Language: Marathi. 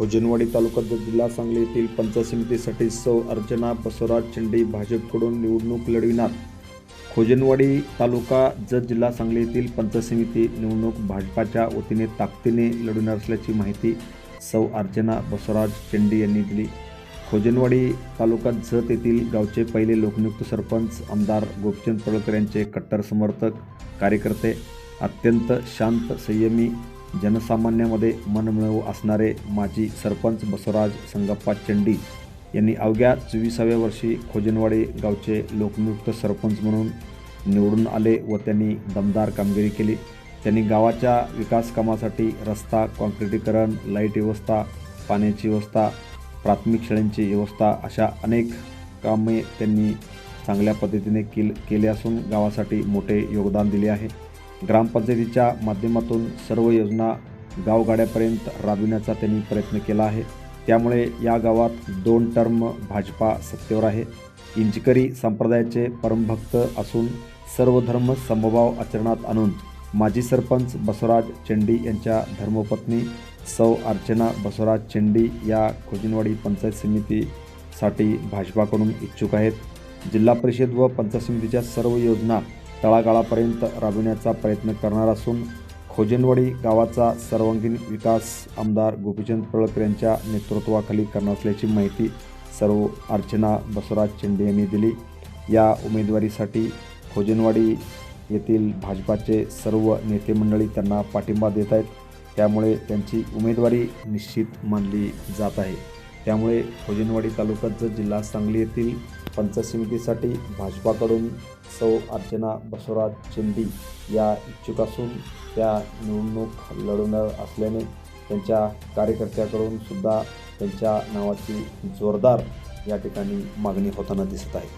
खोजनवाडी तालुका जिल्हा सांगली येथील पंचायत समितीसाठी सौ अर्चना बसवराज चंडी भाजपकडून निवडणूक लढविणार. खोजनवाडी तालुका जत जिल्हा सांगली येथील पंचायत समिती निवडणूक भाजपाच्या वतीने ताकदीने लढविणार असल्याची माहिती सौ अर्चना बसवराज चेंडी यांनी दिली. खोजनवाडी तालुका जत येथील गावचे पहिले लोकनियुक्त सरपंच आमदार गोपचंद पडळकर यांचे कट्टर समर्थक कार्यकर्ते अत्यंत शांत संयमी जनसामान्यामध्ये मनमिळवू असणारे माजी सरपंच बसवराज संगप्पा चंडी यांनी अवघ्या चोवीसाव्या वर्षी खोजनवाडी गावचे लोकनियुक्त सरपंच म्हणून निवडून आले व त्यांनी दमदार कामगिरी केली. त्यांनी गावाच्या विकास कामासाठी रस्ता कॉन्क्रिटीकरण लाइट व्यवस्था पाण्याची व्यवस्था प्राथमिक शाळेंची व्यवस्था अशा अनेक कामे त्यांनी चांगल्या पद्धतीने केल केले असून गावासाठी मोठे योगदान दिले आहे. ग्रामपंचायतीच्या माध्यमातून सर्व योजना गावगाड्यापर्यंत राबविण्याचा त्यांनी प्रयत्न केला आहे. त्यामुळे या गावात दोन टर्म भाजपा सत्तेवर आहे. इंचकरी संप्रदायाचे परमभक्त असून सर्व धर्म समभाव आचरणात आणून माजी सरपंच बसवराज चेंडी यांच्या धर्मपत्नी सौ अर्चना बसवराज चेंडी या खोजिनवाडी पंचायत समितीसाठी भाजपाकडून इच्छुक आहेत. जिल्हा परिषद व पंचायत समितीच्या सर्व योजना तळागाळापर्यंत राबविण्याचा प्रयत्न करणार असून खोजनवाडी गावाचा सर्वांगीण विकास आमदार गोपीचंद पळकर यांच्या नेतृत्वाखाली करणार असल्याची माहिती सर्व अर्चना बसवराज चेंडे यांनी दिली. या उमेदवारीसाठी खोजनवाडी येथील भाजपाचे सर्व नेते मंडळी त्यांना पाठिंबा देत आहेत. त्यामुळे त्यांची उमेदवारी निश्चित मानली जात आहे. त्यामुळे भोजनवाडी तालुक्याचं जिल्हा सांगली येथील पंच समितीसाठी भाजपाकडून सौ अर्चना बसवराज चेंडी या इच्छुक असून त्या निवडणूक लढवणार असल्याने त्यांच्या कार्यकर्त्याकडून सुद्धा त्यांच्या नावाची जोरदार या ठिकाणी मागणी होताना दिसत आहे.